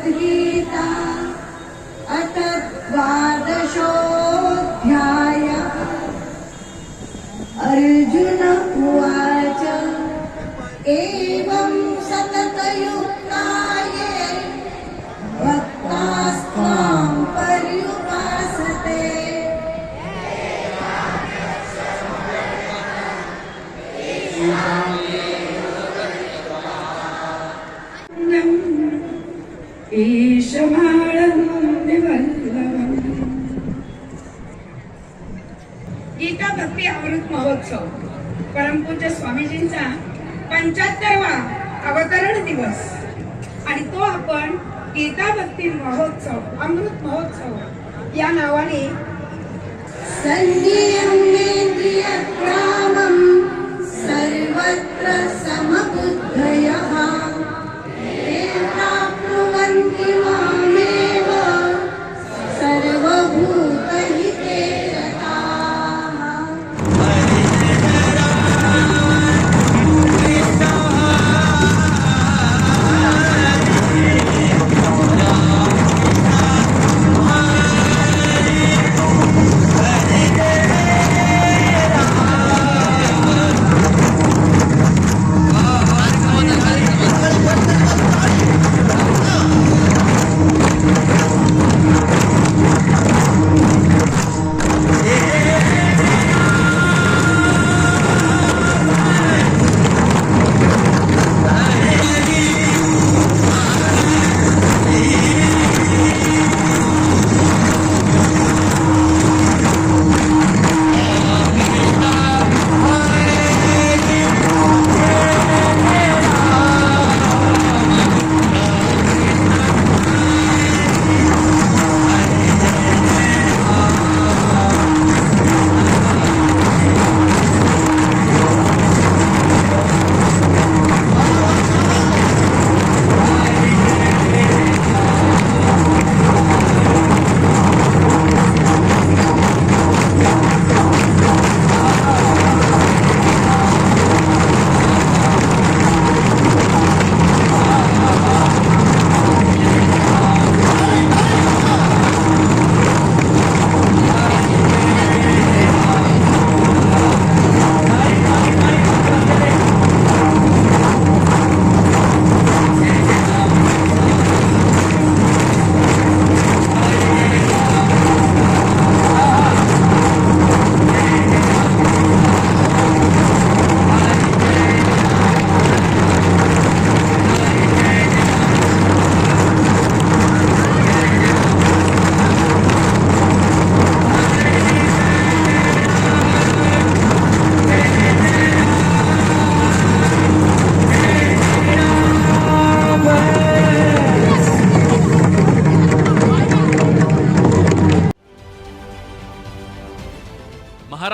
भगवद्गीता अथ द्वादशोऽध्याय। अर्जुन उवाच एवं सततयुक्ताये भक्तास्त्वां पर्युपासते। गीता भक्ती अमृत महोत्सव परमपूज्य स्वामीजींचा पंच्याहत्तरवा अवतरण दिवस. आणि तो आपण गीता भक्ती महोत्सव अमृत महोत्सव या नावाने संधी